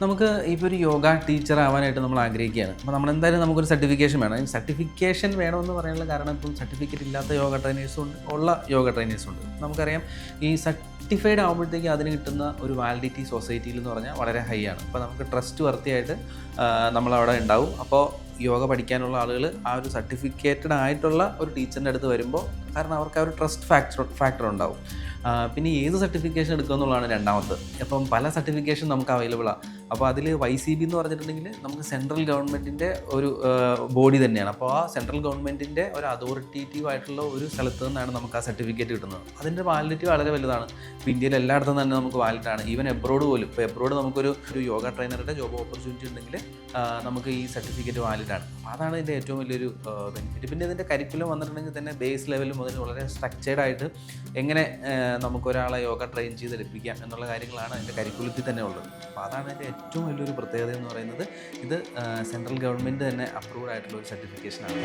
നമുക്ക് ഇപ്പോൾ ഒരു യോഗ ടീച്ചർ ആവാനായിട്ട് നമ്മൾ ആഗ്രഹിക്കുകയാണ്. അപ്പോൾ നമ്മൾ എന്തായാലും നമുക്കൊരു സർട്ടിഫിക്കേഷൻ വേണം. സർട്ടിഫിക്കേഷൻ വേണമെന്ന് പറയാനുള്ള കാരണം ഇപ്പം സർട്ടിഫിക്കറ്റ് ഇല്ലാത്ത യോഗ ട്രെയിനേഴ്സും ഉണ്ട് ഉള്ള യോഗ ട്രെയിനേഴ്സും ഉണ്ട്. നമുക്കറിയാം ഈ സർട്ടിഫൈഡ് ആകുമ്പോഴത്തേക്ക് അതിന് കിട്ടുന്ന ഒരു വാലിഡിറ്റി സൊസൈറ്റിയിൽ എന്ന് പറഞ്ഞാൽ വളരെ ഹൈ ആണ്. അപ്പോൾ നമുക്ക് ട്രസ്റ്റ് വർത്തിയായിട്ട് നമ്മളവിടെ ഉണ്ടാവും. അപ്പോൾ യോഗ പഠിക്കാനുള്ള ആളുകൾ ആ ഒരു സർട്ടിഫിക്കേറ്റഡ് ആയിട്ടുള്ള ഒരു ടീച്ചറിന്റെ അടുത്ത് വരുമ്പോൾ കാരണം അവർക്ക് ആ ഒരു ട്രസ്റ്റ് ഫാക്ടർ ഫാക്ടർ ഉണ്ടാവും. പിന്നെ ഏത് സർട്ടിഫിക്കേഷൻ എടുക്കുക എന്നുള്ളതാണ് രണ്ടാമത് അപ്പം പല സർട്ടിഫിക്കേഷൻ നമുക്ക് അവൈലബിൾ ആണ് അപ്പോൾ അതിൽ വൈ സി ബി എന്ന് പറഞ്ഞിട്ടുണ്ടെങ്കിൽ നമുക്ക് സെൻട്രൽ ഗവൺമെന്റിന്റെ ഒരു ബോഡി തന്നെയാണ്. അപ്പോൾ ആ സെൻട്രൽ ഗവൺമെന്റിന്റെ ഒരു അതോറിറ്റേറ്റീവ് ആയിട്ടുള്ള ഒരു സ്ഥലത്ത് നിന്നാണ് നമുക്ക് ആ സർട്ടിഫിക്കറ്റ് കിട്ടുന്നത്. അതിന്റെ വാലിഡിറ്റി വളരെ വലുതാണ്. ഇപ്പോൾ ഇന്ത്യയിൽ എല്ലായിടത്തും തന്നെ നമുക്ക് വാലിഡ് ആണ്. ഈവൻ എബ്രോഡ് പോലും. ഇപ്പോൾ എബ്രോഡ് നമുക്കൊരു ഒരു യോഗ ട്രെയിനറുടെ ജോബ് ഓപ്പർച്യൂണിറ്റി ഉണ്ടെങ്കിൽ നമുക്ക് ഈ സർട്ടിഫിക്കറ്റ് വാലിഡ് ആണ്. അതാണ് ഇതിന്റെ ഏറ്റവും വലിയൊരു ബെനിഫിറ്റ് പിന്നെ ഇതിന്റെ കരിക്കുലം വന്നിട്ടുണ്ടെങ്കിൽ തന്നെ ബേസ് ലെവൽ മുതൽ വളരെ സ്ട്രക്ചേർഡ് ആയിട്ട് എങ്ങനെ നമുക്കൊരാളെ നമുക്ക് യോഗ ട്രെയിൻ ചെയ്ത് എടുപ്പിക്കാം എന്നുള്ള കാര്യങ്ങളാണ് അതിന്റെ കരിക്കുലത്തിൽ തന്നെ ഉള്ളത്. അപ്പോൾ അതാണ് അതിന്റെ ഏറ്റവും വലിയൊരു പ്രത്യേകത എന്ന് പറയുന്നത് ഇത് സെൻട്രൽ ഗവൺമെന്റ് തന്നെ അപ്രൂവ്ഡ് ആയിട്ടുള്ള ഒരു സർട്ടിഫിക്കേഷനാണ്